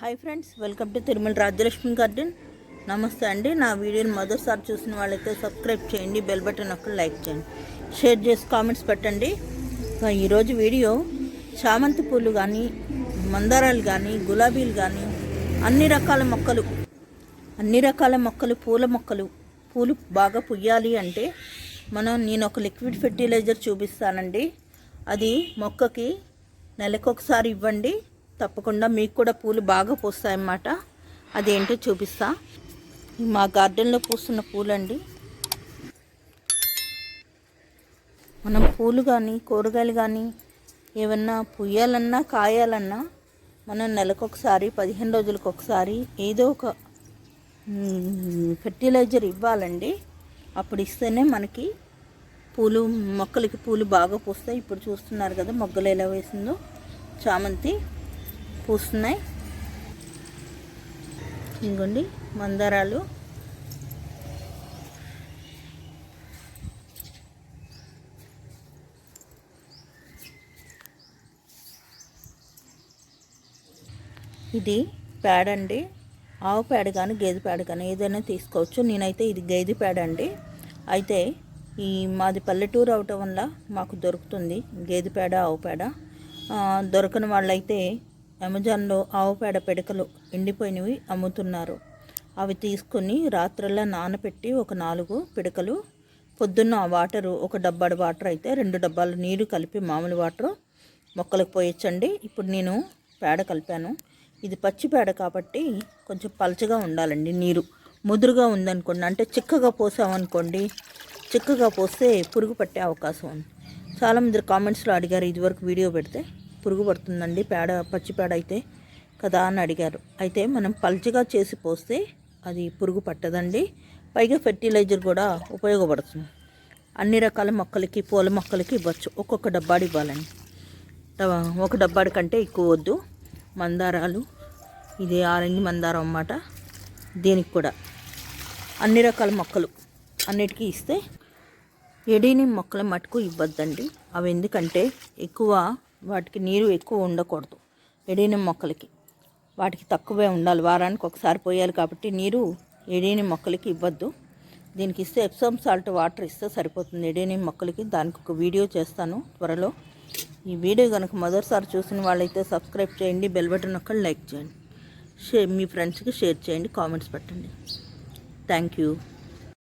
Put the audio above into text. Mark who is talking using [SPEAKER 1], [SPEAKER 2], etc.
[SPEAKER 1] Hi friends welcome to Tirumala Rajyalakshmi garden నమస్తే అండి. నా వీడియోని మొదటిసారి చూసిన వాళ్ళైతే సబ్స్క్రైబ్ చేయండి బెల్ బటన్ ఒక్క లైక్ చేయండి. షేర్ చేసి కామెంట్స్ పెట్టండి. ఈరోజు వీడియో చామంతి పూలు కానీ మందారాలు కానీ గులాబీలు కానీ అన్ని రకాల మొక్కలు అన్ని రకాల మొక్కలు పూల మొక్కలు పూలు బాగా పుయ్యాలి అంటే మనం నేను ఒక లిక్విడ్ ఫెర్టిలైజర్ చూపిస్తానండి. అది మొక్కకి నెలకొకసారి ఇవ్వండి. తప్పకుండా మీకు కూడా పూలు బాగా పూస్తాయన్నమాట. అదేంటో చూపిస్తా. మా గార్డెన్లో పూస్తున్న పూలండి. మనం పూలు కానీ కూరగాయలు కానీ ఏమన్నా పుయ్యాలన్నా కాయాలన్నా మనం నెలకొకసారి పదిహేను రోజులకు ఒకసారి ఏదో ఒక ఫెర్టిలైజర్ ఇవ్వాలండి. అప్పుడు ఇస్తేనే మనకి పూలు మొక్కలకి పూలు బాగా పూస్తాయి. ఇప్పుడు చూస్తున్నారు కదా మొగ్గలు ఎలా వేసిందో. చామంతి పూస్తున్నాయి. ఇంకోండి మందారాలు. ఇది పేడ అండి. ఆవు పేడ కానీ గేదె పేడ కానీ ఏదైనా తీసుకోవచ్చు. నేనైతే ఇది గేదె పేడ అండి. అయితే ఈ మాది పల్లెటూరు అవటం వల్ల మాకు దొరుకుతుంది గేదె పేడ ఆవు పేడ దొరకని వాళ్ళైతే అమెజాన్లో ఆవు పేడ పిడకలు ఎండిపోయినవి అమ్ముతున్నారు. అవి తీసుకొని రాత్రల్లా నానబెట్టి ఒక నాలుగు పిడకలు పొద్దున్న ఆ వాటరు ఒక డబ్బాడు వాటర్ అయితే రెండు డబ్బాలు నీరు కలిపి మామూలు వాటర్ మొక్కలకు పోయొచ్చండి. ఇప్పుడు నేను పేడ కలిపాను. ఇది పచ్చి పేడ కాబట్టి కొంచెం పలచగా ఉండాలండి నీరు. ముదురుగా ఉందనుకోండి అంటే చిక్కగా పోసామనుకోండి చిక్కగా పోస్తే పురుగు పట్టే అవకాశం ఉంది. చాలామంది కామెంట్స్లో అడిగారు ఇదివరకు వీడియో పెడితే పురుగు పడుతుందండి పేడ పచ్చి పేడ అయితే కదా అని అడిగారు. అయితే మనం పల్చగా చేసి పోస్తే అది పురుగు పట్టదండి. పైగా ఫెర్టిలైజర్ కూడా ఉపయోగపడుతుంది. అన్ని రకాల మొక్కలకి పూల మొక్కలకి ఇవ్వచ్చు. ఒక్కొక్క డబ్బాడు ఇవ్వాలండి. ఒక డబ్బాడి కంటే ఎక్కువ వద్దు. మందారాలు ఇది ఆరెంజ్ మందారం అన్నమాట. దీనికి కూడా అన్ని రకాల మొక్కలు అన్నిటికీ ఇస్తే ఎడీని మొక్కల మటుకు ఇవ్వద్దండి. అవి ఎందుకంటే ఎక్కువ వాటికి నీరు ఎక్కువ ఉండకూడదు. ఎడీని మొక్కలకి. వాటికి తక్కువే ఉండాలి. వారానికి ఒకసారి పోయాలి కాబట్టి నీరు ఎడీని మొక్కలకి ఇవ్వద్దు. దీనికి ఇస్తే ఎప్సమ్ సాల్ట్ వాటర్ ఇస్తే సరిపోతుంది. ఎడీని మొక్కలకి దానికి ఒక వీడియో చేస్తాను త్వరలో. ఈ వీడియో కనుక మొదటిసారి చూసిన వాళ్ళైతే సబ్స్క్రైబ్ చేయండి బెల్ బటన్ ఒక్క లైక్ చేయండి. షేర్ మీ ఫ్రెండ్స్కి షేర్ చేయండి కామెంట్స్ పెట్టండి. Thank you